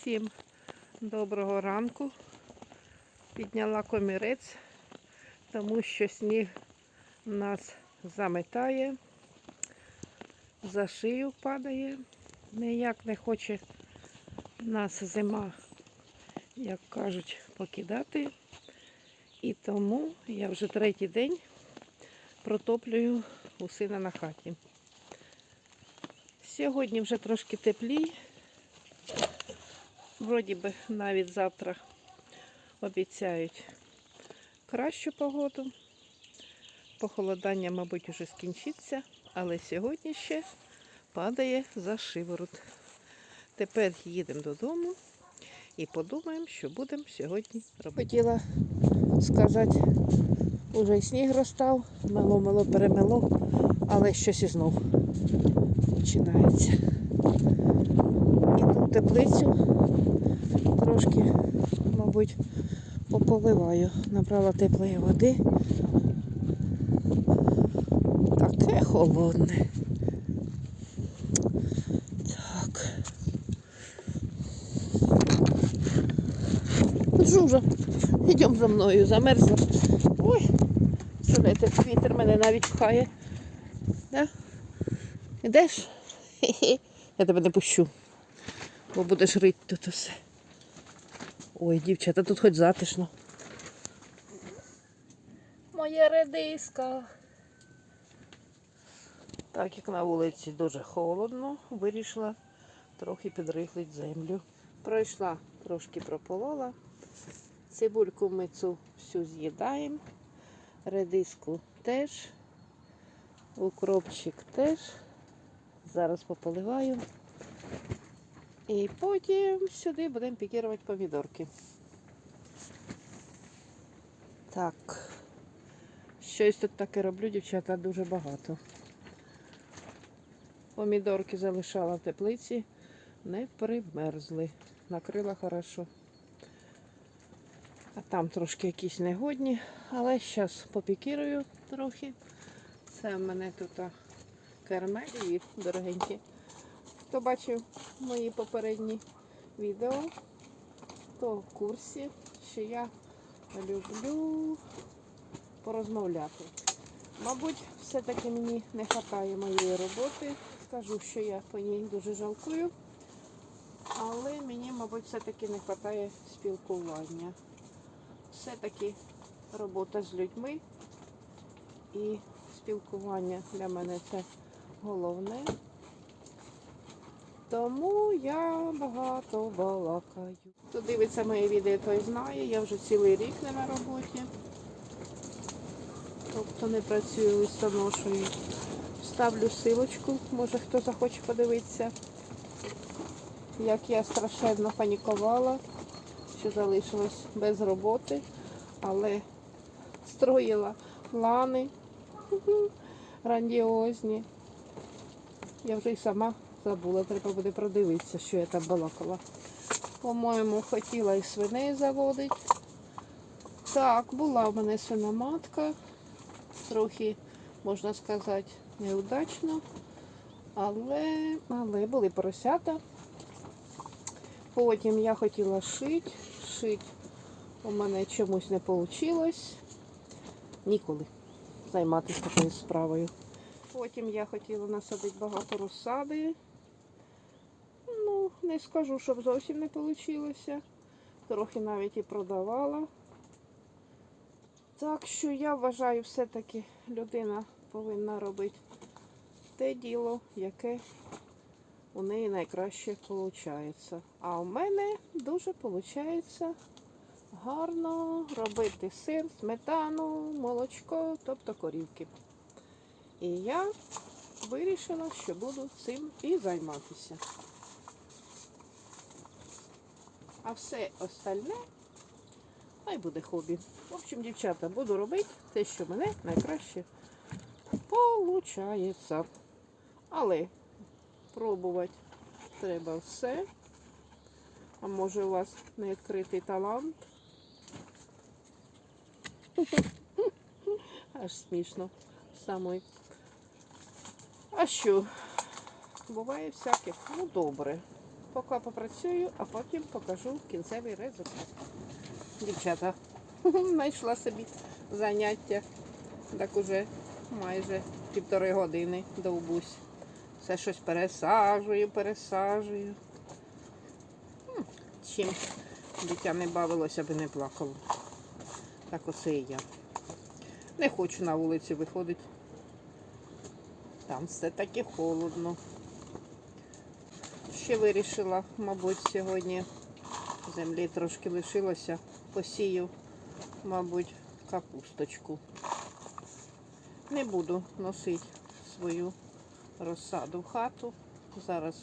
Всім доброго ранку. Підняла комірець, тому що сніг нас заметає, за шию падає. Ніяк не хоче нас зима, як кажуть, покидати. І тому я вже третій день протоплюю у сина на хаті. Сьогодні вже трошки теплій. Вроді би навіть завтра обіцяють кращу погоду. Похолодання, мабуть, уже скінчиться, але сьогодні ще падає за шиворот. Тепер їдемо додому і подумаємо, що будемо сьогодні робити. Хотіла сказати, уже і сніг розстав, мело-мело перемело, але щось і знов починається. Іду в теплицю, трошки, мабуть, пополиваю. Набрала теплої води. Таке холодне. Так. Жужа, йдемо за мною, замерзла. Ой, слухайте, вітер мене навіть пхає. Да? Ідеш? Хе-хе. Я тебе не пущу. Бо будеш рити тут усе. Ой, дівчата, тут хоч затишно. Моя редиска. Так як на вулиці дуже холодно, вирішила трохи підрихлити землю. Пройшла, трошки прополола. Цибульку ми цю всю з'їдаємо. Редиску теж. Укропчик теж. Зараз пополиваю. І потім сюди будемо пікірувати помідорки. Так. Щось тут таке роблю, дівчата, дуже багато. Помідорки залишала в теплиці, не примерзли. Накрила хорошо. А там трошки якісь негодні, але зараз попікірую трохи. Це в мене тут кермелі дорогенькі. Хто бачив мої попередні відео, то в курсі, що я люблю порозмовляти. Мабуть, все-таки мені не вистачає моєї роботи. Скажу, що я по ній дуже жалкую. Але мені, мабуть, все-таки не вистачає спілкування. Все-таки робота з людьми і спілкування для мене це головне. Тому я багато балакаю. Хто дивиться моє відео, той знає. Я вже цілий рік не на роботі. Тобто не працюю листоношою. Ставлю силочку, може хто захоче подивитися, як я страшенно панікувала, що залишилась без роботи, але строїла плани грандіозні. Я вже й сама забула, треба буде продивитися, що я там балакала. По-моєму, хотіла і свиней заводити. Так, була в мене свиноматка. Трохи, можна сказати, неудачно. Але, але були поросята. Потім я хотіла шити. Шити у мене чомусь не вийшло. Ніколи займатися такою справою. Потім я хотіла насадити багато розсади. Не скажу, щоб зовсім не вийшло. Трохи навіть і продавала. Так що я вважаю, все-таки людина повинна робити те діло, яке у неї найкраще виходить. А у мене дуже виходить гарно робити сир, сметану, молочко, тобто корівки. І я вирішила, що буду цим і займатися. А все остальне хай буде хобі. В общем, дівчата, буду робити те, що мене найкраще виходить. Але пробувати треба все. А може у вас не відкритий талант? Аж смішно самой. А що? Буває всяке. Ну добре. Поки попрацюю, а потім покажу кінцевий результат. Дівчата, знайшла собі заняття. Так уже майже півтори години довбусь. Все щось пересаджую, пересаджую. Чим дитя не бавилося, аби не плакало. Так оце і я. Не хочу на вулиці виходити. Там все таки холодно. Ще вирішила, мабуть, сьогодні землі трошки лишилося. Посію, мабуть, капусточку. Не буду носити свою розсаду в хату. Зараз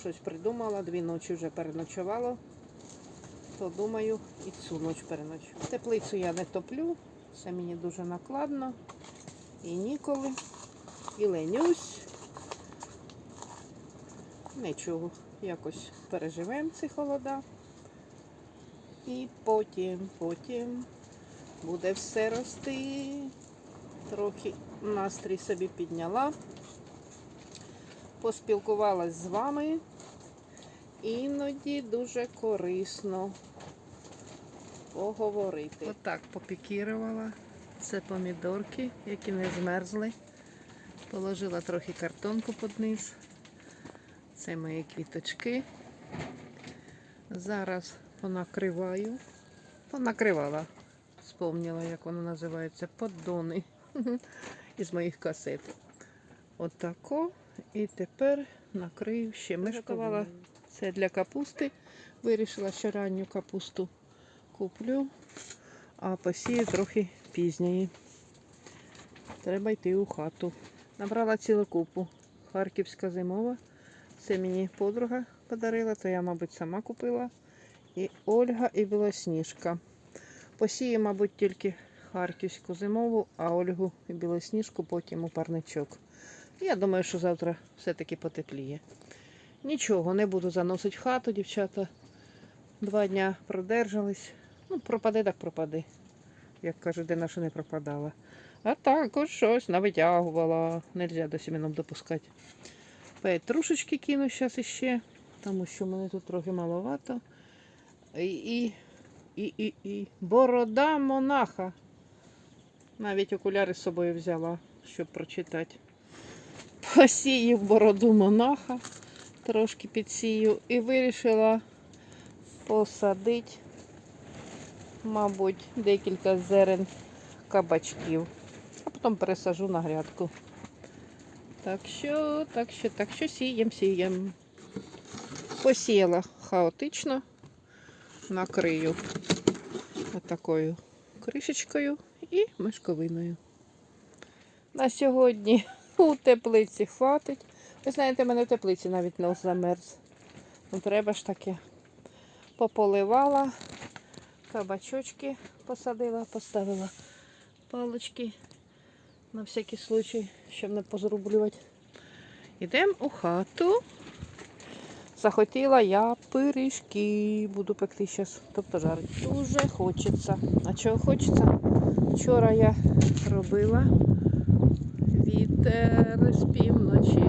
щось придумала, дві ночі вже переночувала. То думаю, і цю ніч переночую. Теплицю я не топлю, це мені дуже накладно. І ніколи. І ленюсь. Нічого, якось переживемо ці холода. І потім, потім буде все рости. Трохи настрій собі підняла. Поспілкувалась з вами. Іноді дуже корисно поговорити. Отак попікірувала. Це помідорки, які не змерзли. Положила трохи картонку під низ. Це мої квіточки. Зараз понакриваю. Понакривала. Спомнила, як воно називається. Поддони із моїх касет. Отако. І тепер накрию ще мешкувала. Це для капусти. Вирішила, що ранню капусту куплю, а посію трохи пізньої. Треба йти у хату. Набрала цілу купу. Харківська зимова. Це мені подруга подарила, то я, мабуть, сама купила. І Ольга, і Білосніжка. Посію, мабуть, тільки харківську зимову, а Ольгу і Білосніжку потім у парничок. Я думаю, що завтра все-таки потепліє. Нічого, не буду заносити в хату, дівчата. Два дня продержались. Ну, пропаде, так пропаде. Як кажуть, де наша не пропадала. А також щось навитягувала. Нельзя до сімінок допускати. Петрушечки кину зараз іще, тому що мене тут трохи маловато. І, і, і, і, борода монаха. Навіть окуляри з собою взяла, щоб прочитати. Посію бороду монаха, трошки підсію і вирішила посадити, мабуть, декілька зерен кабачків, а потім пересажу на грядку. Так що, так що, так що сієм, сієм. Посіяла хаотично, накрию отакою кришечкою і мешковиною. На сьогодні у теплиці хватить. Ви знаєте, мене в теплиці навіть не замерз. Ну треба ж таки пополивала, кабачочки посадила, поставила палочки на всякий случай, щоб не позрублювати. Йдемо у хату. Захотіла я пиріжки. Буду пекти зараз, тобто жарити. Дуже хочеться. А чого хочеться? Вчора я робила вітер з півночі.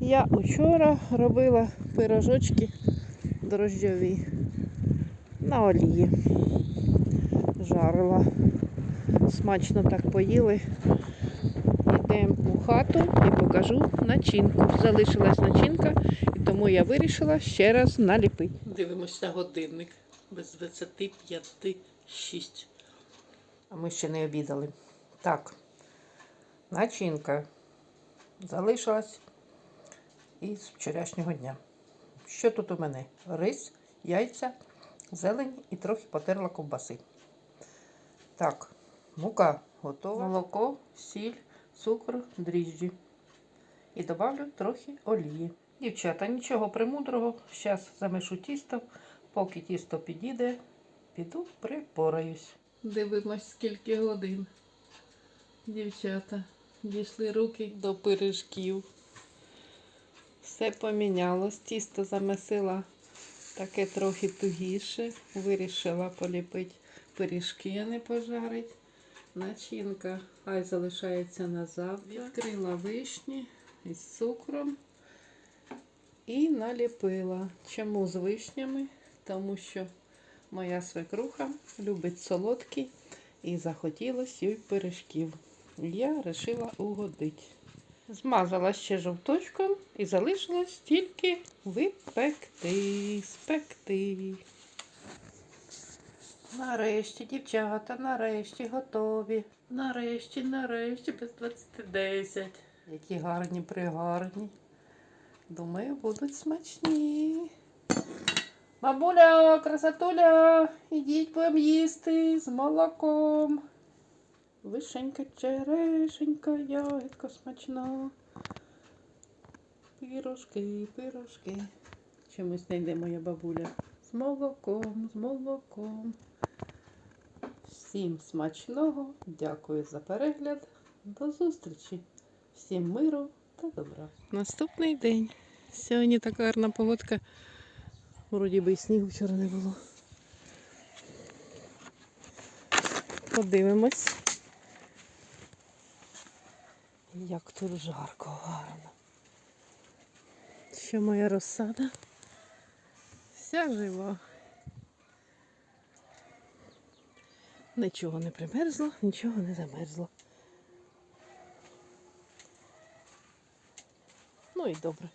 Я вчора робила пирожочки дрожджові на олії. Жарила. Смачно так поїли. Йдемо у хату і покажу начинку. Залишилась начинка, і тому я вирішила ще раз наліпити. Дивимося на годинник без 25,6. А ми ще не обідали. Так, начинка залишилась із вчорашнього дня. Що тут у мене? Рис, яйця, зелень і трохи потерла ковбаси. Так, мука готова. Молоко, сіль, цукор, дріжджі. І добавлю трохи олії. Дівчата, нічого премудрого. Зараз замешу тісто. Поки тісто підійде, піду припораюсь. Дивимось, скільки годин. Дівчата, дійшли руки до пиріжків. Все помінялось. Тісто замесила таке трохи тугіше. Вирішила поліпити пиріжки, не пожарити. Начинка хай залишається на завтра. Відкрила вишні, із цукром і наліпила. Чому з вишнями? Тому що моя свекруха любить солодкий і захотілося їй пиріжків. Я вирішила угодити. Змазала ще жовточком і залишилось тільки випекти, спекти. Нарешті, дівчата, нарешті готові. Нарешті, нарешті, без 20-10. Які гарні, пригарні. Думаю, будуть смачні. Бабуля, красотуля, ідіть будемо їсти з молоком. Вишенька, черешенька, ягідка смачна. Пірожки, пирожки. Чомусь не йде моя бабуля. З молоком, з молоком. Всім смачного. Дякую за перегляд. До зустрічі. Всім миру та добра. Наступний день. Сьогодні така гарна погодка. Вроді би і снігу вчора не було. Подивимось. Як тут жарко, гарно. Що моя розсада? Вся жива. Нічого не примерзло, нічого не замерзло. Ну і добре.